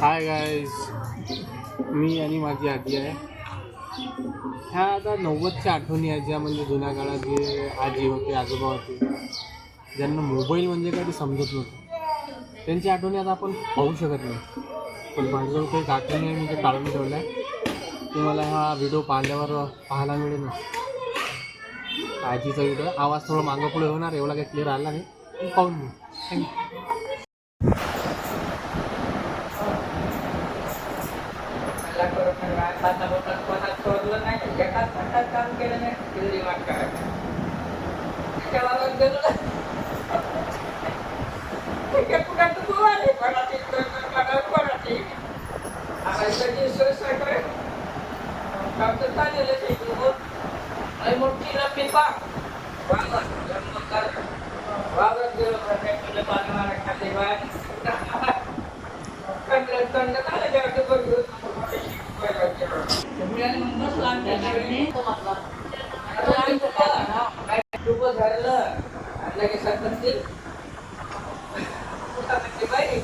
Hi guys मी आणि माझी आजी आहे. ह्या आता नव्वदच्या आठवणी आहेत ज्या म्हणजे जुन्या काळात जे आजी होते आजोबा होते ज्यांना मोबाईल म्हणजे काही समजत नव्हतं. त्यांची आठवणी आता आपण पाहू शकत नाही. पण माझ्याजवळ काही आठवणी आहे मी ते काढून ठेवलं आहे तुम्हाला मला हा व्हिडिओ पाहिल्यावर पाहायला मिळेल ना. आजीचा व्हिडिओ आवाज थोडा मागं पुढे होणार एवढा काही क्लिअर आला नाही. पाहून घेऊ थँक्यू काम केलं नाही तेवढी वाट करायची त्याच्या वावरात गेलो ना. त्याच्या पुढं तू उभा रे, कोणाची कोणाची कोणाची. आम्हाला इकडची सोय सोय करे. काम तर चाललेलंच आहे इकडं मग. आणि मोठी लंबी पाक. वावर, लंब कर. वावरात गेलो का काय तुला पाणी मारा खाल्ली बाहेर. कंडलं कंडलं झालं जेव्हा ते बघ. सगळ्यांनी मग बसलो आमच्या गाडीने. डुबं झालं आणि लगेच संतती. म्हणते, बाई,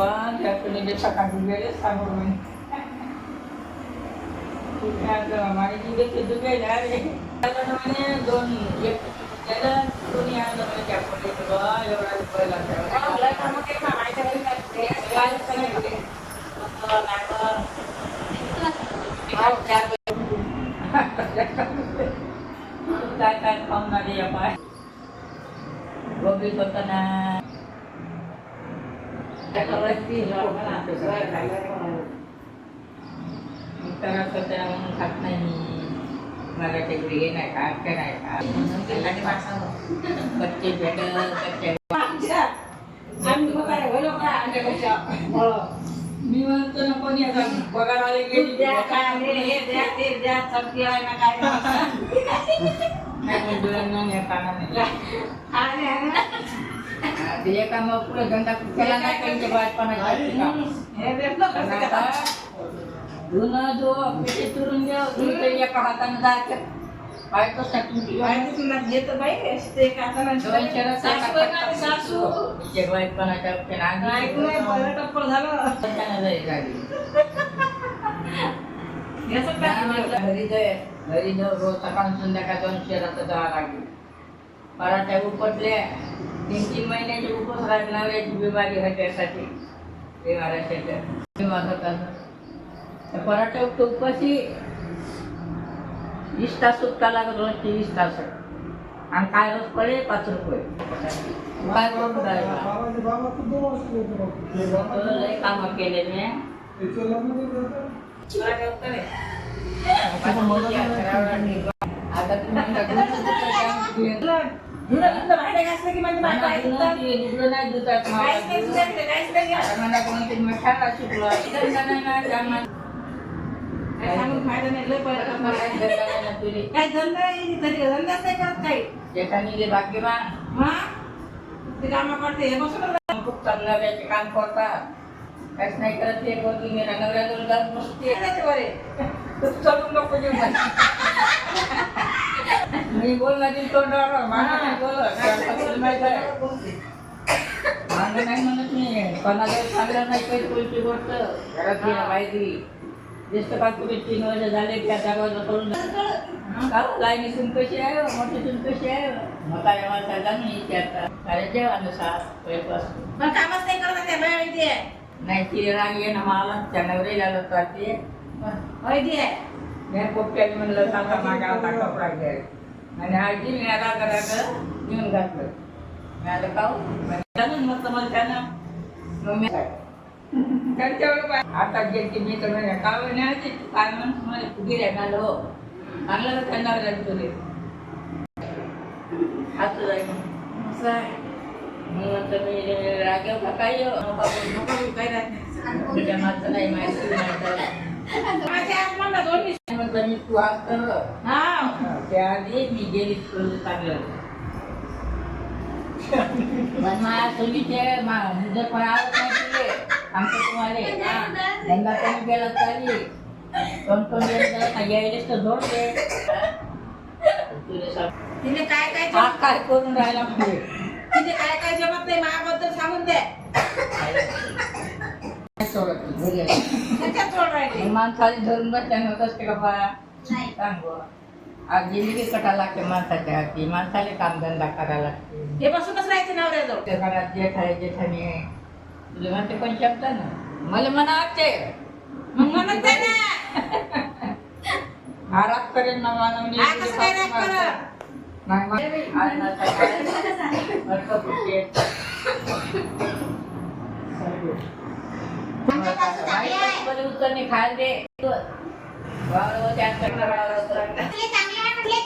कोणी पण आलं नाही, सून आहे. आवाज काय? कोणी बोट आलं. आज मला टेकला टाकला नाही बाबा, तर ते वेळ बंद झाले. अं, गीता आणि इकडे आणि नाही आई दिलं. कोणी नेलं आणत आणि ते कोणी पहिला पहिला पाय नाही गेलं. पण त्या कोणी सकाळी गेले सांगून म्हणे. माहिती घेतली तू काय रे त्याला म्हणे दोन एक त्याला कोणी आणलं म्हणे त्या पोलीस बा एवढा रुपये काय काय खाऊन आले या पाय बघीत होता ना त्याला सध्या म्हणून खात नाही मी मला ते हे नाही का अक्का नाही का म्हणून ते आणि कच्चे भेटल कच्चे मी म्हणतो ना कोणी आता पगार आले गेली नाही पण डोळ्यांना नाही कानाने ते एका मग पुढे धंदा केला नाही त्यांच्या बायपणा धुणं धो पिठी चुरून देव धुणं एका हाताने जायचं पाहतोच ना तुमची घरी जाय घरी जाऊ रोज सकाळ संध्याकाळ दोन शेरात जावं लागेल. पराठ्या उपटल्या तीन तीन महिन्याचे उपवास नवऱ्याची बिमारी ह्याच्यासाठी त्या पराठ्या उपट उपाशी वीस तास सुटका लागत रोजचे वीस तास आणि काय रोज पडे पाच रुपये. काय करून कामं केले मी आता तुम्ही नाही देतात मला कोणतरी मिठाला शिकलो काय धंदा आहे? तरी धंदाच नाही करत काही. जेठानी भाग्यवान. हा ते कामं करते. हे बसून खूप चांगलं त्याचे काम करतात. काहीच नाही करत ते बोलती मी नवऱ्याजवळ जात बसते खूप चालून नको जेवू मला. मी बोलणार ती तोंडावर मागं नाही बोलत. माहीत. मागं नाही म्हणत मी. कोणाला सांगलं नाही काही कोणती गोष्ट. घरात माहिती ज्येष्ठ काकूचे तीन वर्ष झाले त्या दरवाजा करून का लाईनी सून कशी आहे हो? मोठी सून कशी आहे हो? म्हाताऱ्या माणसाला मी विचारतात अरे जेवानुसार पहिल्यापासून पण कामच नाही करत बाया वैद्य आहे नाही ती राग ये ना मला. त्या नवरीला जाते वैद्य आहे मी पोपट्याने म्हणलं सांगा मागा आता कपडा घ्याय आणि आजी मी आता करायचं घेऊन घातलं मी काऊ म्हणून म्हटलं मला त्यानं मग मी त्यांच्यावर आता जे की मी तर म्हणे काव नाही काय म्हणून मला गिऱ्या घालो आणलं का त्यांना जाईल तुले असं जाईल. मग मी रागेव का हो? नको काही राहत नाही. तुझ्या मागचं नाही माहिती माझ्या आत्माला दोन्ही म्हटलं मी तू आज हा. त्याआधी मी गेली तुला चांगलं. पण माझ्या मा- मुदत पण आवडत नाही तुला सांगतो तुम्हाला धंदा कमी केला तरी कोण कोण यायलेच तर जोड दे तुला सांग. तिने काय काय हा जमत काय करून राहिला म्हणजे? तिने काय काय जमत नाही माझ्याबद्दल सांगून दे. काय सोडत नाही, घरी आहे. त्याच्यात सोड राहिली मग माणसाने धरून बसल्यानं कसं का बा सांग. बुवा. आज जिंदगी कटा लागते माणसाच्या हाती माणसाला कामधंदा करायला लागते हे बसूनच राहायचं नवऱ्याजवळ त्या घरात जेठ आहे जेठाणी आहे तुला म्हणते पण शब्द ना मला म्हणा वाटते मग म्हणत ना हा राग करेल ना मला म्हणजे हा, कसं काय राग करल? नाही, मग आज ना सकाळी मस्त पुढची आहे. बाई कष्टपणे उचलणे खायला दे करणार करणार.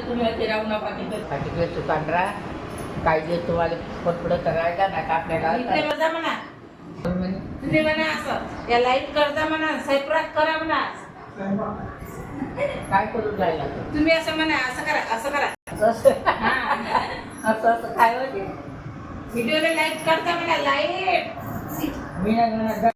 तुम्ही होते राहू नका तिकडे तू पांढरा काय जे तुम्हाला पटपडं करायला ना का आपल्या इकडे बजा म्हणा. तुम्ही म्हणा असं. या लाइट करता म्हणा. स्वयंपाक करा म्हणा. काय करून राहिला तो? तुम्ही असं म्हणा असं करा असं करा. असं असं? असं असं काय होते? व्हिडिओला लाइट करता म्हणा लाइट मी नाही म्हणत.